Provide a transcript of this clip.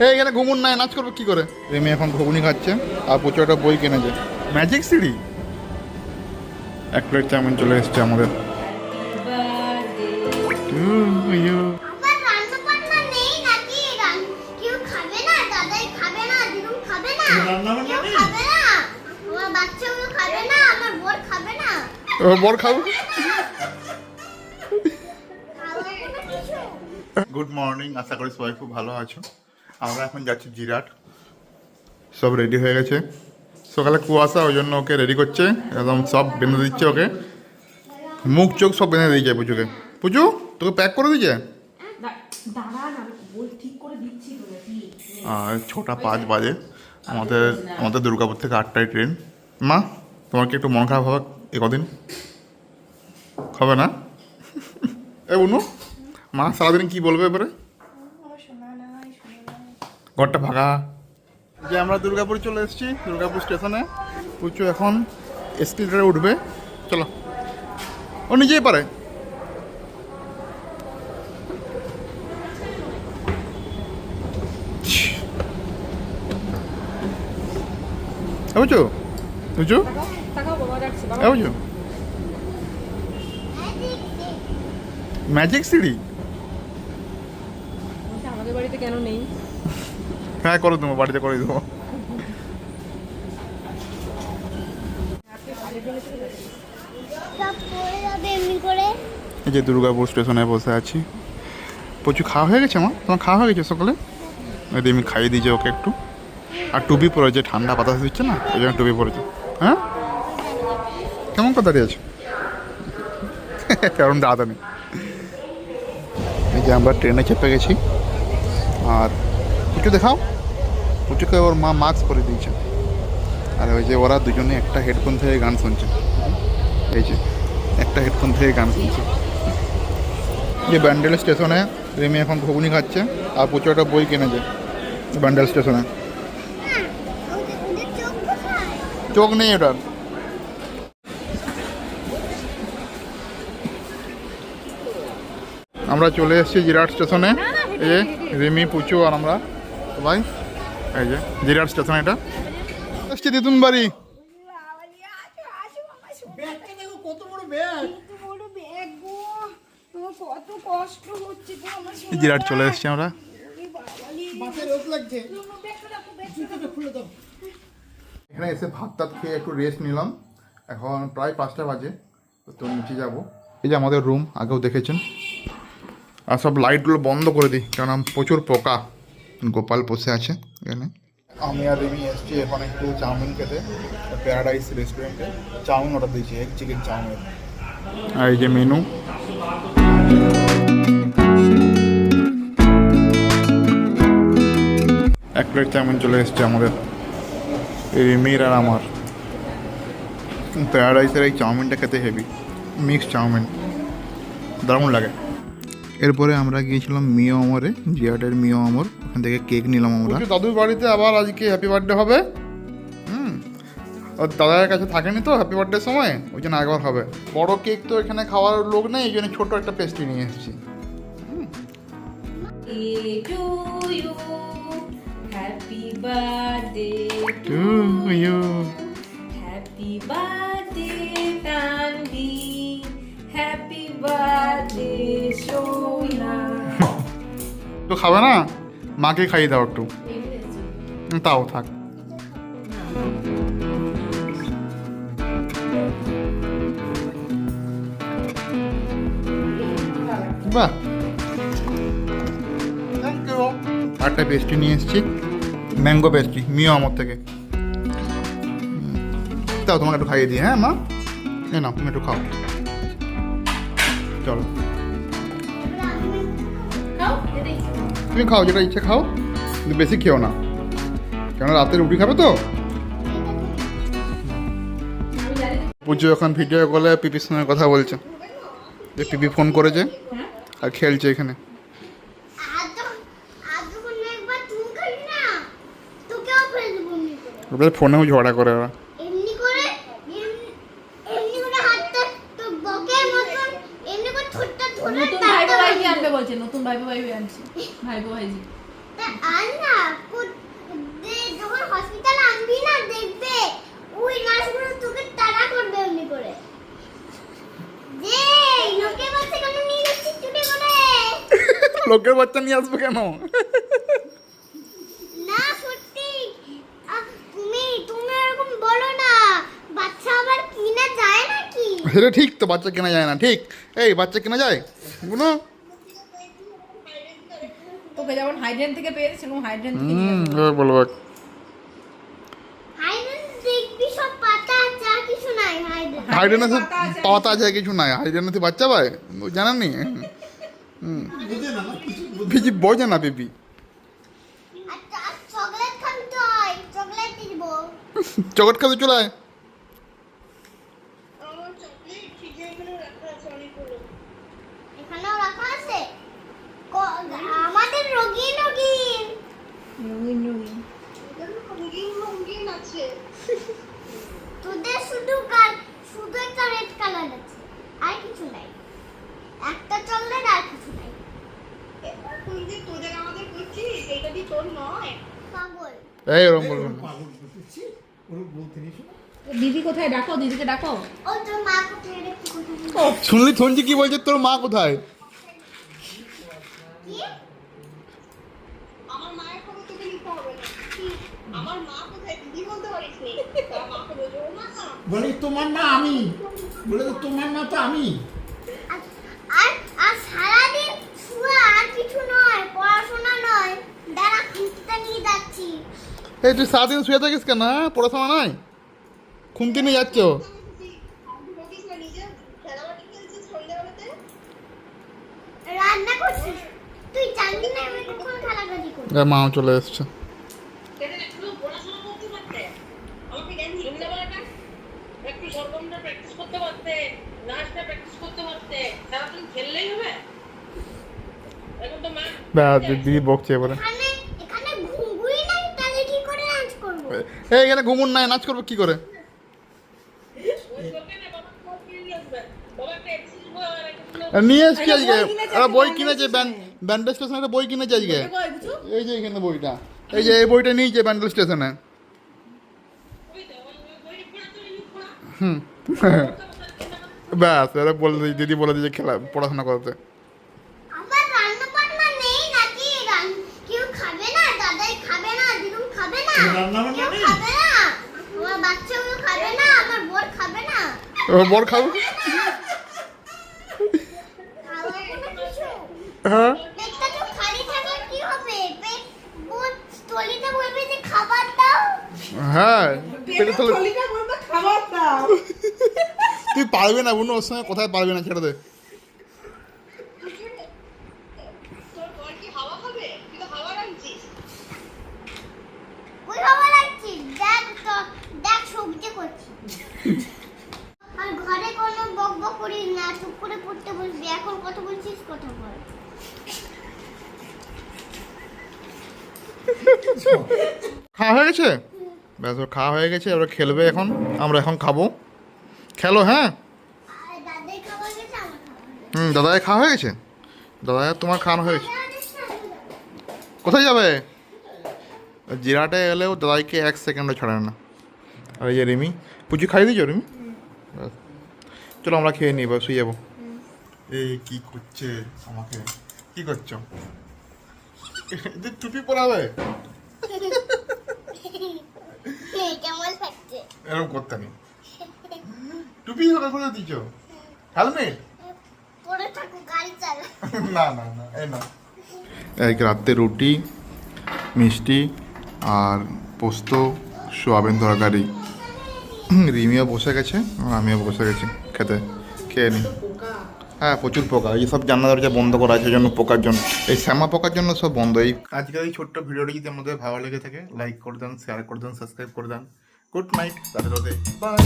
এই এখানে ঘুমুন নাই নাচ করবে কি করে? রেমি এখন ঘুগনি খাচ্ছে আর প্রচুর একটা বই কিনেছে। ম্যাজিক সিঁড়ি এক প্লেট চাউমিন চলে এসছে আমাদের। To you. আবার রান্না বান্না নেই নাকি? রান- কেউ খাবে না দাদাই খাবে না দিদুম খাবে না। কেউ খাবে না। আমার বাচ্চাগুলো খাবে না আমার বর খাবে গুড মর্নিং আশা করি সবাই খুব ভালো আছো। আমরা এখন যাচ্ছি জিরাট। সব রেডি হয়ে গেছে। সকালে কুয়াশা ওই জন্য ওকে রেডি করছে। একদম সব বেঁধে দিচ্ছে ওকে। মুখ চোখ সব বেঁধে দিয়েছে পুজোকে পুজো তোকে প্যাক করে দিয়েছে? আর ছটা পাঁচ বাজে। আমাদের আমাদের দুর্গাপুর থেকে আটটায় ট্রেন। মা তোমার কি একটু মন খারাপ হবে এ কদিন? হবে না? এ বুনু মা সারাদিন কি বলবে এবারে? ঘরটা ফাঁকা যে আমরা দুর্গাপুর চলে এসেছি দুর্গাপুর স্টেশনে। পুচু এখন এসকেলেটারে উঠবে। চলো। ও নিজেই পারে। বুঝছ বুঝছ বুঝছ ম্যাজিক সিঁড়ি? আমাদের বাড়িতে কেন নেই? হ্যাঁ করে দেবো, বাড়িতে করে দেবো। এই যে দুর্গাপুর স্টেশনে বসে আছি। প্রচুর খাওয়া হয়ে গেছে আমার তোমার খাওয়া হয়ে গেছে সকালে? ওই আমি খাইয়ে দিয়েছি ওকে একটু। আর টুপি পরেছে ঠান্ডা বাতাস দিচ্ছে না ওই জন্য টুপি পরেছে। হ্যাঁ? কেমন কথা আছে কেমন দাদা নেই এই যে আমরা ট্রেনে চেপে গেছি, আর পুচু দেখাও। পুচুকে ওর মা মাস্ক পরে দিয়েছে। আর ওই যে ওরা দুজনে একটা হেডফোন থেকে গান শুনছে। এই যে, একটা হেডফোন থেকে গান শুনছে। যে ব্যান্ডেল স্টেশনে রেমি এখন ঘুগনি খাচ্ছে, আর প্রচুর একটা বই কিনেছে ব্যান্ডেল স্টেশনে চোখ নেই ওটার। আমরা চলে এসেছি জিরাট স্টেশনে যে রিমি পুচু আর আমরা। সবাই এই যে জিরাট স্টেশন এটা? এসছি দিতুন বাড়ি। জিরাট চলে এসেছি আমরা। এখানে এসে ভাত টাত খেয়ে একটু রেস্ট নিলাম। এখন প্রায় পাঁচটা বাজে, তো নিচে যাব। এই যে আমাদের রুম আগেও দেখেছেন। আর সব লাইটগুলো বন্ধ করে দিই কারণ প্রচুর পোকা। গোপাল বসে আছে এখানে। আমি আর রিমি এসছি এখন একটু চাউমিন খেতে প্যারাডাইস রেস্টুরেন্টে চাউমিন অর্ডার দিয়েছি এগ চিকেন চাউমিন। আর এই যে মেনু এক প্লেট চাউমিন চলে এসছে আমাদের। রিমির আর আমার। প্যারাডাইসের এই চাউমিনটা খেতে হেভি মিক্স চাউমিন। দারুণ লাগে। এরপরে আমরা গিয়েছিলাম মিও অমরে জিয়াটের মিও অমর ওখান থেকে কেক নিলাম আমরা। দাদুর বাড়িতে আবার আজকে হ্যাপি বার্থডে হবে? হুম ওর দাদার কাছে থাকেনি তো হ্যাপি বার্থডের সময়? ওই জন্য একবার হবে। বড় কেক তো এখানে খাওয়ার লোক নেই এই জন্য ছোটো একটা পেস্ট্রি নিয়ে এসেছি। Happy birthday to you happy birthday Tanvi. Happy birthday Shona তো খাবে না? মাকে খাইয়ে দাও একটু। তাও থাক। বাহ। আটটা পেস্ট্রি নিয়ে এসেছি। ম্যাঙ্গো পেস্ট্রি মিও আমার থেকে। তাও তোমাকে একটু খাইয়ে দিই হ্যাঁ মা? এই নাও, তুমি একটু খাও। চলো। তুমি খাও যেটা ইচ্ছে খাও কিন্তু বেশি খেও না। কেন রাতে রুটি খাবে তো? পুজো এখন ভিডিও কলে পিপির সঙ্গে কথা বলছে। যে পিপি ফোন করেছে আর খেলছে এখানে। ফোনেও ঝগড়া করে ওরা এমনি করে এমনি- এমনি করে হাতটা তো বকের মতন এমনি করে ঠোঁটটা ধরে নতুন ভাইবো ভাইজি আনবে বলছে নতুন ভাইবো ভাইবি আনছে। ভাইবো ভাইজি। তা না যখন হসপিটালে আনবি না দেখবে ওই নার্সগুলো তোকে তাড়া করবে এমনি করে। যে লোকে বলছে কেন নিয়ে যাচ্ছিস চুটি করে? লোকের বাচ্চা নিয়ে আসবে কেন? না সত্যি। তুমি তুমি এরকম বলো না বাচ্চা আবার কিনা যায় নাকি? ঠিক তো বাচ্চা কেনা যায় না ঠিক। এই বাচ্চা কেনা যায়? তোকে যেমন হাইড্রেন থেকে পেয়েছে সেরকম হাইড্রেন থেকে নিয়ে বলব পাতা আছে কিছু নাই। নাই বাচ্চা পায় ও জানেন নি হুম বিজি বোঝে না। বেবি। আচ্ছা চকলেট খাবি চকলেট চলে আয় এখানেও রাখা আছে ক- আমাদের রঙিন রঙিন রঙিন রঙিন তোদের শুধু কাল শুধু একটা রেড কালার আছে আর কিছু নাই একটা চকলেট আর কিছু নাই পাগল এই ওরকম বলবেন না। দিদি কোথায়? ডাকো দিদিকে ডাকো। ও তোর মা কোথায়? শুনলি থনজি কি বলছে? তোর মা কোথায় কি আমার মায়ের খবর তোকে নিতে হবে না আমার মা কোথায় দিদি বলতে পারিস নি তার মাকে বলব ও মা বলি তোমার না আমি। বলে তো তোমার না তো আমি। আর আর সারাদিন শুয়ে আর কিছু নয় পড়াশোনা নয়। দাঁড়া খুঁজতে নিয়ে যাচ্ছি। এই তুই সারাদিন শুয়ে থাকিস কেন হ্যাঁ? পড়াশোনা নাই? খুমতি নিয়ে যাচ্ছ? রান্না করছিস? তুই জানবি না আমি কখন খেলাখালি করি মাও চলে এসছে সেটা একটু পড়াশোনা করতে পারতে আমাকে জ্ঞান সন্ধ্যাবেলাটা একটু সরগমটা প্র্যাকটিস করতে পারতে নাচটা প্র্যাকটিস করতে পারতে সারাদিন খেললেই হবে এখন ব্যাস দিদি বকছে এবারে এখানে এখানে ঘুঙ্গুই নাই তাহলে কি করে নাচ করব? এই এখানে ঘুমুন নাই নাচ করব কি করে? না নিয়ে এসছি আজকে? বই কিনেছে, একটা বই কিনেছে ব্যান্ড ব্যান্ডেল স্টেশনে একটা বই কিনেছে আজকে। এই যে এখানে বইটা। এই যে এই বইটা নিয়েছে ব্যান্ডেল স্টেশনে। হুম। ব্যাস এরা বলে দিই দিদি বলে দিয়েছে খেলা পড়াশোনা করতে আমার রান্না বান্না নেই নাকি রান- কেউ খাবে না দাদাই খাবে না দিদুম খাবে না রান্না বান্না কেউ নেই? খাবে না আমার বাচ্চাগুলো খাবে না আমার বর খাবে না ও, বর খাব খাওয়ার কোনো কিছু হ্যাঁ পেটটা তো খালি থাকলে কি হবে পেট বোন টলিতে বলবে খাবার দাও হ্যাঁ? পেটে তাহলে দাও। তুই পারবে না বোন ওর সঙ্গে কোথায় পারবে না ছেড়ে দে তোর বর কি হাওয়া খাবে তুই তো হাওয়া রাখছিস ওই খাবার লাগছি দেখ তো দেখ সবজি করছি আর ঘরে কোনো বক বক করিস না চুপ করে পড়তে বসবি এখন কথা বলছিস কথা বল খাওয়া হয়ে গেছে? ব্যাস ওর খাওয়া হয়ে গেছে এবার খেলবে এখন। আমরা এখন খাব। খেলো হ্যাঁ। হুম দাদাই খাওয়া হয়ে গেছে? দাদাই তোমার খাওয়ানো হয়ে গেছে? দাদা যাব। কোথায় যাবে? জিরাটে এলেও দাদাইকে এক সেকেন্ডও ছাড়ে না। আর এই যে রিমি পুচু খাইয়ে দিয়েছ রিমি। চলো আমরা খেয়ে নিই এবার শুয়ে যাব। এই কি করছে আমাকে? কি করছ? এদের টুপি পরাবে? এরকম করতে নেই। টুপি হবে করে দিচ্ছ হেলমেট? পরে থাকো গাড়ি চালা না না না এই না এক রাতে রুটি মিষ্টি আর পোস্ত সোয়াবিন তরকারি। রিমিও বসে গেছে আর আমিও বসে গেছি খেতে খেয়ে নি। হ্যাঁ প্রচুর পোকা। এই সব জানলা দরজা বন্ধ করা আছে জন্য পোকার জন্য। এই শ্যামা পোকার জন্য সব বন্ধ। এই আজকের এই ছোট্ট ভিডিওটি যদি আমাদের ভালো লেগে থাকে লাইক করে দেন শেয়ার করে দেন সাবস্ক্রাইব করে দেন। গুড নাইট তাদের বাই